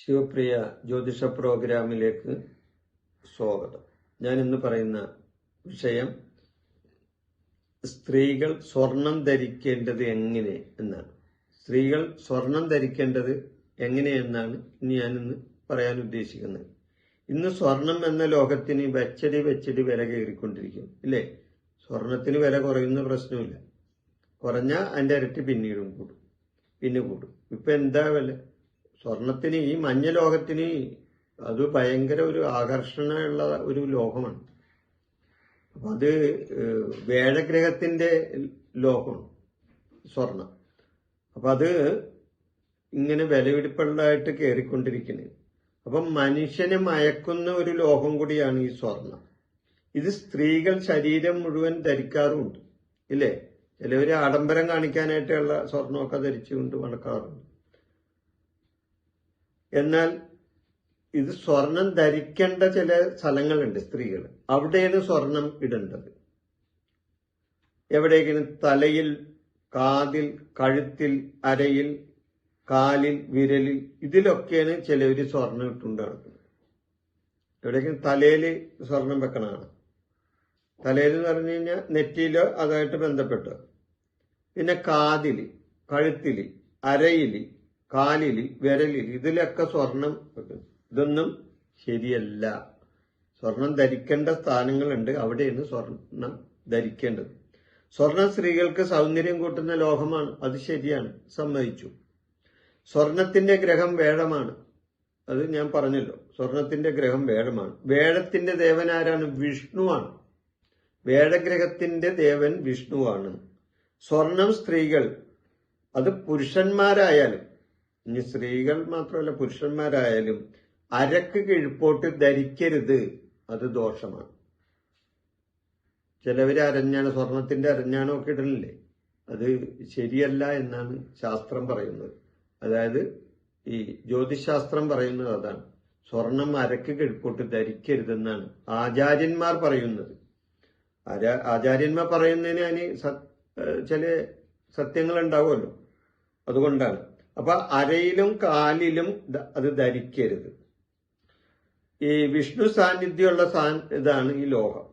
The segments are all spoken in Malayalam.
ശിവപ്രിയ ജ്യോതിഷ പ്രോഗ്രാമിലേക്ക് സ്വാഗതം. ഞാൻ ഇന്ന് പറയുന്ന വിഷയം സ്ത്രീകൾ സ്വർണം ധരിക്കേണ്ടത് എങ്ങനെ എന്നാണ്. സ്ത്രീകൾ സ്വർണം ധരിക്കേണ്ടത് എങ്ങനെയെന്നാണ് ഇനി ഞാൻ ഇന്ന് പറയാൻ ഉദ്ദേശിക്കുന്നത്. ഇന്ന് സ്വർണം എന്ന ലോകത്തിന് വെച്ചടി വെച്ചടി വില കയറിക്കൊണ്ടിരിക്കും ഇല്ലേ? സ്വർണത്തിന് വില കുറയുന്ന പ്രശ്നമില്ല. കുറഞ്ഞാൽ അതിന്റെ ഇരട്ടി പിന്നീടും കൂടും. പിന്നെ കൂടും. ഇപ്പം എന്താ വില? സ്വർണത്തിന് ഈ മഞ്ഞ ലോകത്തിന് അത് ഭയങ്കര ഒരു ആകർഷണമുള്ള ഒരു ലോകമാണ്. അപ്പൊ അത് വേഴഗ്രഹത്തിന്റെ ലോകമാണ് സ്വർണം. അപ്പൊ അത് ഇങ്ങനെ വിലപിടിപ്പുള്ളതായിട്ട് കയറിക്കൊണ്ടിരിക്കുന്നത് അപ്പം മനുഷ്യനെ മയക്കുന്ന ഒരു ലോകം കൂടിയാണ് ഈ സ്വർണം. ഇത് സ്ത്രീകൾ ശരീരം മുഴുവൻ ധരിക്കാറുമുണ്ട്. ഇല്ലേ? ചിലവര് ആഡംബരം കാണിക്കാനായിട്ടുള്ള സ്വർണമൊക്കെ ധരിച്ചുകൊണ്ട് നടക്കാറുണ്ട്. എന്നാൽ ഇത് സ്വർണം ധരിക്കേണ്ട ചില സ്ഥലങ്ങളുണ്ട് സ്ത്രീകൾ അവിടെയാണ് സ്വർണം ഇടേണ്ടത്. എവിടെയെങ്കിലും തലയിൽ കാതിൽ കഴുത്തിൽ അരയിൽ കാലിൽ വിരലിൽ ഇതിലൊക്കെയാണ് ചിലവർ സ്വർണം ഇട്ടുകൊണ്ട് നടക്കുന്നത്. എവിടെയെങ്കിലും തലയിൽ സ്വർണം വെക്കണതാണ്. തലയിൽ എന്ന് പറഞ്ഞു കഴിഞ്ഞാൽ നെറ്റിയിലോ അതായിട്ട് ബന്ധപ്പെട്ടോ. പിന്നെ കാതിൽ കഴുത്തിൽ അരയിൽ കാലിൽ വിരലിൽ ഇതിലൊക്കെ സ്വർണം ഇതൊന്നും ശരിയല്ല. സ്വർണം ധരിക്കേണ്ട സ്ഥാനങ്ങളുണ്ട്. അവിടെയാണ് സ്വർണം ധരിക്കേണ്ടത്. സ്വർണം സ്ത്രീകൾക്ക് സൗന്ദര്യം കൂട്ടുന്ന ലോഹമാണ് അത് ശരിയാണ്. സമ്മതിച്ചു. സ്വർണത്തിന്റെ ഗ്രഹം വേഴമാണ് അത് ഞാൻ പറഞ്ഞല്ലോ. സ്വർണത്തിന്റെ ഗ്രഹം വേഴമാണ് വേഴത്തിന്റെ ദേവൻ ആരാണ് വിഷ്ണുവാണ്. വേഴഗ്രഹത്തിന്റെ ദേവൻ വിഷ്ണുവാണ്. സ്വർണം സ്ത്രീകൾ. അത് പുരുഷന്മാരായാലും ഇനി സ്ത്രീകൾ മാത്രമല്ല പുരുഷന്മാരായാലും അരക്ക് കിഴിപ്പോട്ട് ധരിക്കരുത്. അത് ദോഷമാണ്. ചിലവർ അരഞ്ഞാണ് സ്വർണത്തിന്റെ അരഞ്ഞാണോ ഒക്കെ ഇടലില്ലേ? അത് ശരിയല്ല എന്നാണ് ശാസ്ത്രം പറയുന്നത്. അതായത് ഈ ജ്യോതിശാസ്ത്രം പറയുന്നത് അതാണ്. സ്വർണം അരക്ക് കിഴിപ്പോട്ട് ധരിക്കരുതെന്നാണ് ആചാര്യന്മാർ പറയുന്നത്. ആചാര്യന്മാർ പറയുന്നതിന് അതിന് ചില സത്യങ്ങൾ ഉണ്ടാവുമല്ലോ. അതുകൊണ്ടാണ്. അപ്പൊ അരയിലും കാലിലും അത് ധരിക്കരുത്. ഈ വിഷ്ണു സാന്നിധ്യമുള്ള സാ- ഇതാണ് ഈ ലോഹം.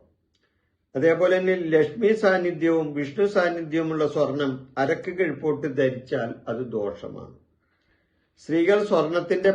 അതേപോലെ തന്നെ ലക്ഷ്മി സാന്നിധ്യവും വിഷ്ണു സാന്നിധ്യവുമുള്ള സ്വർണം അരക്ക് കിഴിപ്പോട്ട് ധരിച്ചാൽ അത് ദോഷമാണ്. സ്ത്രീകൾ സ്വർണത്തിന്റെ